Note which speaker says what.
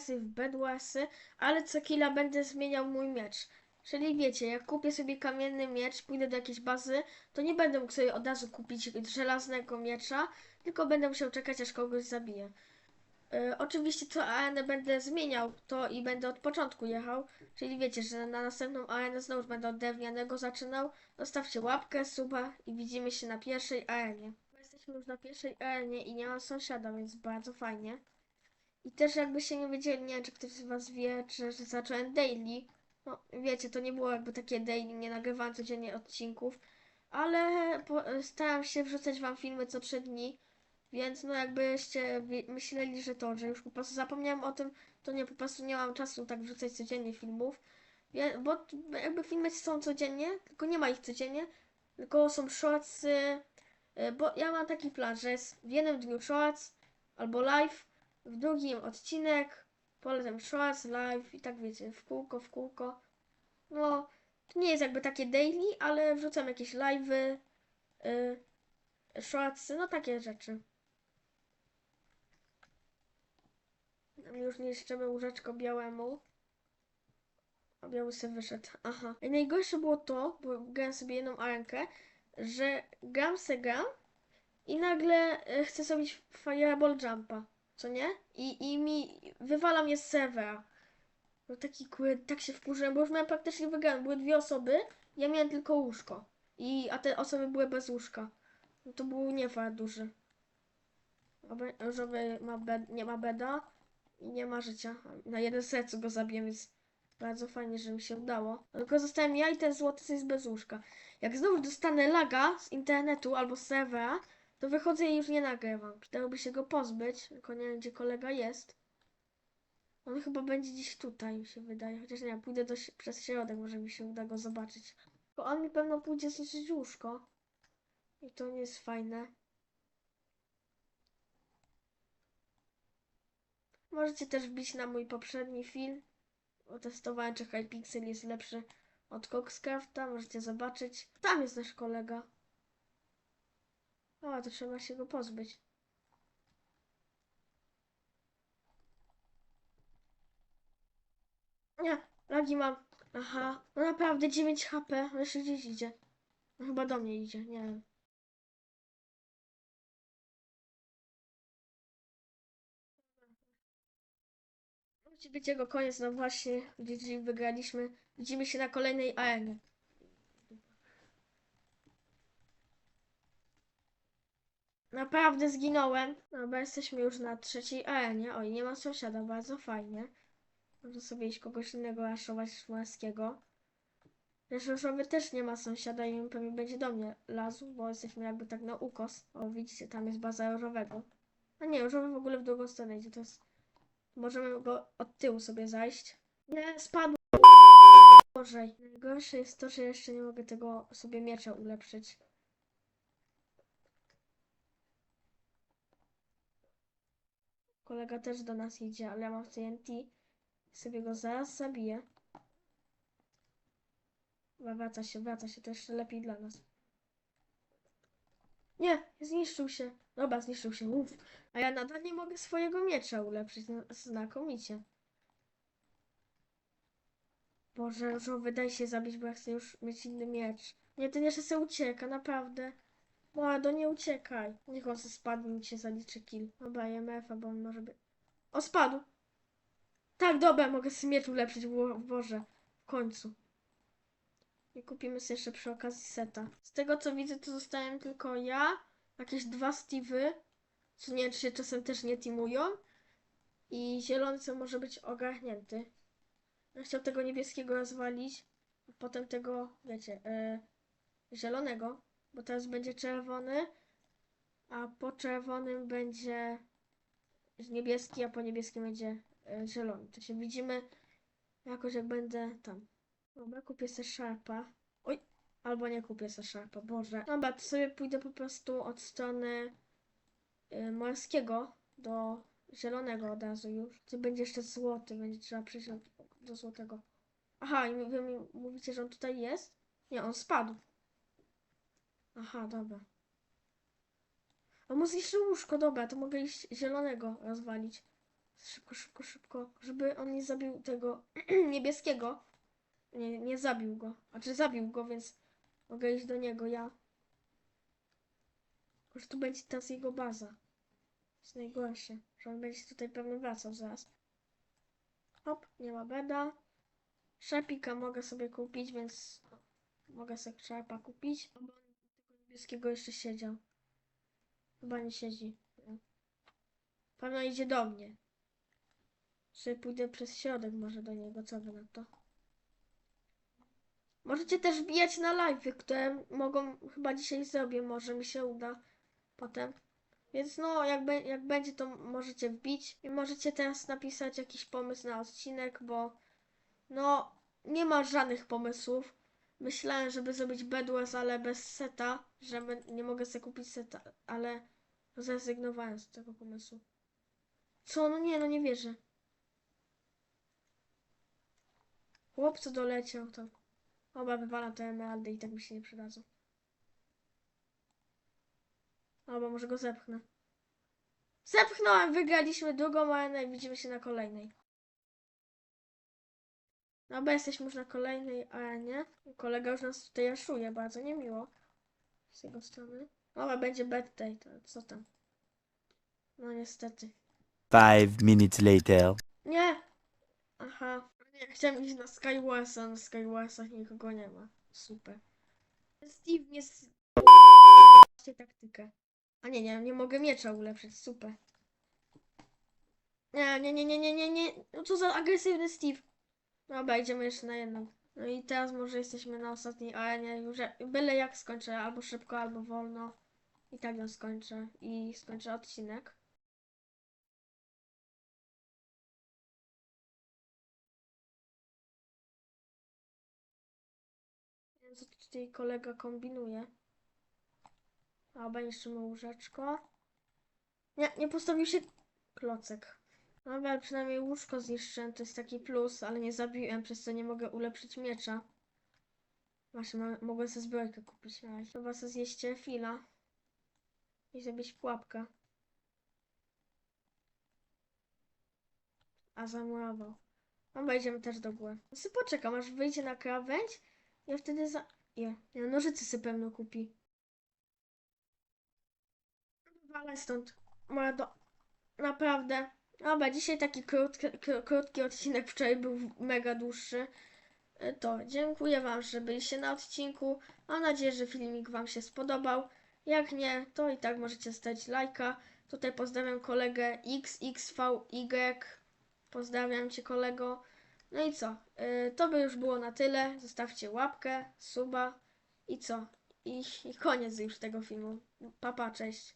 Speaker 1: sobie w Bedwarsy, ale co chwila będę zmieniał mój miecz. Czyli wiecie, jak kupię sobie kamienny miecz, pójdę do jakiejś bazy, to nie będę mógł sobie od razu kupić żelaznego miecza, tylko będę musiał czekać aż kogoś zabiję. E, oczywiście co arenę będę zmieniał, to i będę od początku jechał, czyli wiecie, że na następną arenę znowu będę od drewnianego zaczynał. Zostawcie łapkę, suba i widzimy się na pierwszej arenie. Jesteśmy już na pierwszej arenie i nie ma sąsiada, więc bardzo fajnie. I też jakby się nie wiedzieli, nie wiem, czy ktoś z was wie, czy, że zacząłem daily. No, wiecie, to nie było jakby takie daily, nie nagrywałem codziennie odcinków, ale po, staram się wrzucać wam filmy co trzy dni, więc no jakbyście myśleli, że to, że już po prostu zapomniałem o tym, to nie, po prostu nie mam czasu tak wrzucać codziennie filmów, bo jakby filmy są codziennie, tylko nie ma ich codziennie, tylko są shortsy, y, bo ja mam taki plan, że jest w jednym dniu shorts albo live, w drugim odcinek, potem shorts, live i tak wiecie, w kółko, w kółko. No, to nie jest jakby takie daily, ale wrzucam jakieś live'y, y, shortsy, no takie rzeczy. Już niszczymy łóżeczko białemu. A biały sobie wyszedł. Aha. I najgorsze było to, bo grałem sobie jedną arenkę, że gram se gram i nagle y, chcę zrobić fireball jumpa, co nie? I, i mi wywala mnie z serwera. No taki kurde, tak się wkurzyłem, bo już miałem praktycznie wygrane. Były dwie osoby, ja miałem tylko łóżko. I, a te osoby były bez łóżka. No to był niefar duży. Różowy ma bed, nie ma beda i nie ma życia. Na jeden sercu go zabiję, więc bardzo fajnie, że mi się udało. Tylko zostałem ja i ten złoty jest bez łóżka. Jak znowu dostanę laga z internetu albo z serwera, to wychodzę i już nie nagrywam. Przydałoby się go pozbyć, tylko nie wiem gdzie kolega jest. On chyba będzie gdzieś tutaj, mi się wydaje. Chociaż nie wiem, pójdę do, przez środek, może mi się uda go zobaczyć. Tylko on mi pewno pójdzie zniszczyć łóżko. I to nie jest fajne. Możecie też wbić na mój poprzedni film. O testowałem, czy Hypixel jest lepszy od Coxcrafta. Możecie zobaczyć. Tam jest nasz kolega. O, to trzeba się go pozbyć. Nie, lagi mam. Aha, no naprawdę 9 HP. Jeszcze gdzieś idzie. No chyba do mnie idzie, nie wiem. Musi być jego koniec, no właśnie. GG wygraliśmy. Widzimy się na kolejnej arenie. Naprawdę zginąłem. No bo jesteśmy już na trzeciej arenie. Oj, nie ma sąsiada, bardzo fajnie. Można sobie iść kogoś innego raszować szmarskiego. Rzeszowy też nie ma sąsiada i pewnie będzie do mnie lazł, bo jesteśmy jakby tak na ukos. O, widzicie, tam jest baza różowego. A nie, różowy w ogóle w drugą stronę idzie, to jest... Możemy go od tyłu sobie zajść. Nie, spadł. Gorzej. Najgorsze jest to, że jeszcze nie mogę tego sobie miecza ulepszyć. Kolega też do nas idzie, ale ja mam TNT. Sobie go zaraz zabiję. Wraca się, wraca się, to jeszcze lepiej dla nas. Nie, zniszczył się. Dobra, zniszczył się, uff. A ja nadal nie mogę swojego miecza ulepszyć. No, znakomicie. Boże, różowy, daj się zabić, bo ja chcę już mieć inny miecz. Nie, ten jeszcze se ucieka, naprawdę. Mordo, nie uciekaj. Niech on se spadnie i się zaliczy kill. Dobra, IMF-a, bo on może być... O, spadł! Tak, dobra, mogę sobie miecz ulepszyć, Bo- Boże. W końcu. I kupimy sobie jeszcze przy okazji seta. Z tego co widzę, to zostałem tylko ja, jakieś dwa Steve'y, co nie wiem, czy się czasem też nie teamują. I zielony, co może być ogarnięty. Ja chciał tego niebieskiego rozwalić, a potem tego, wiecie, e, zielonego, bo teraz będzie czerwony, a po czerwonym będzie niebieski, a po niebieskim będzie e, zielony. To się widzimy jakoś jak będę tam. Dobra, kupię sobie szarpa. Oj, albo nie kupię sobie szarpa, Boże. Dobra, to sobie pójdę po prostu od strony y, morskiego do zielonego od razu już. Gdzie będzie jeszcze złoty, będzie trzeba przejść do złotego. Aha, i wy mi mówicie, że on tutaj jest? Nie, on spadł. Aha, dobra. A mu zniszczył łóżko, dobra, to mogę iść zielonego rozwalić. Szybko, szybko, szybko. Żeby on nie zabił tego niebieskiego. Nie, nie zabił go. Znaczy zabił go, więc mogę iść do niego ja. Może tu będzie teraz jego baza. Jest najgorsze, że on będzie tutaj pewnie wracał zaraz. Hop, nie ma beda. Szepika mogę sobie kupić, więc mogę sobie szepa kupić. Niebieskiego jeszcze siedział. Chyba nie siedzi. Pewno idzie do mnie. Sobie pójdę przez środek może do niego, co wy na to? Możecie też wbijać na live'y, które mogą, chyba dzisiaj zrobię, może mi się uda potem. Więc no, jak, be, jak będzie, to możecie wbić i możecie teraz napisać jakiś pomysł na odcinek, bo no, nie ma żadnych pomysłów. Myślałem, żeby zrobić Bedwars, ale bez seta, że nie mogę sobie kupić seta, ale zrezygnowałem z tego pomysłu. Co? No nie, no nie wierzę. Chłopcu doleciał to. Oba wywala te emeraldy i tak mi się nie przydadzą. Albo może go zepchnę. Zepchnąłem! Wygraliśmy drugą arenę i widzimy się na kolejnej. No bo jesteśmy już na kolejnej arenie. Kolega już nas tutaj aszuje, bardzo niemiło. Z jego strony. Dobra, będzie birthday, to co tam? No niestety.
Speaker 2: Five minutes later.
Speaker 1: Nie! Aha. Nie, chciałem iść na Skywarsa, na Skywarsach nikogo nie ma. Super. Steve nie s... taktykę. A nie, nie, nie mogę miecza ulepszyć, super. Nie, nie, nie, nie, nie, nie, nie. No co za agresywny Steve. Dobra, idziemy jeszcze na jedną. No i teraz może jesteśmy na ostatniej arenie. Już byle jak skończę, albo szybko, albo wolno. I tak ją skończę. I skończę odcinek. Co tutaj kolega kombinuje. Jeszcze ma łóżeczko. Nie, nie postawił się klocek. Dobra, ale przynajmniej łóżko zniszczyłem, to jest taki plus, ale nie zabiłem, przez co nie mogę ulepszyć miecza. Właśnie, mogłem sobie zbrojkę kupić. ale Chyba sobie zjeść fila. I zrobić pułapkę. A zamurował. Dobra, idziemy też do góry. No sobie poczekam, aż wyjdzie na krawędź. Ja wtedy za... Je, nie, nożycy sobie pewno kupi. Walę stąd. Moja do... Naprawdę. Dobra, dzisiaj taki krótki, kró- krótki odcinek, wczoraj był mega dłuższy. E, To dziękuję Wam, że byliście na odcinku. Mam nadzieję, że filmik Wam się spodobał. Jak nie, to i tak możecie stać lajka. Tutaj pozdrawiam kolegę XXVY. Pozdrawiam Cię kolego. No i co? Y, To by już było na tyle. Zostawcie łapkę, suba i co? I, i koniec już tego filmu. Papa, cześć.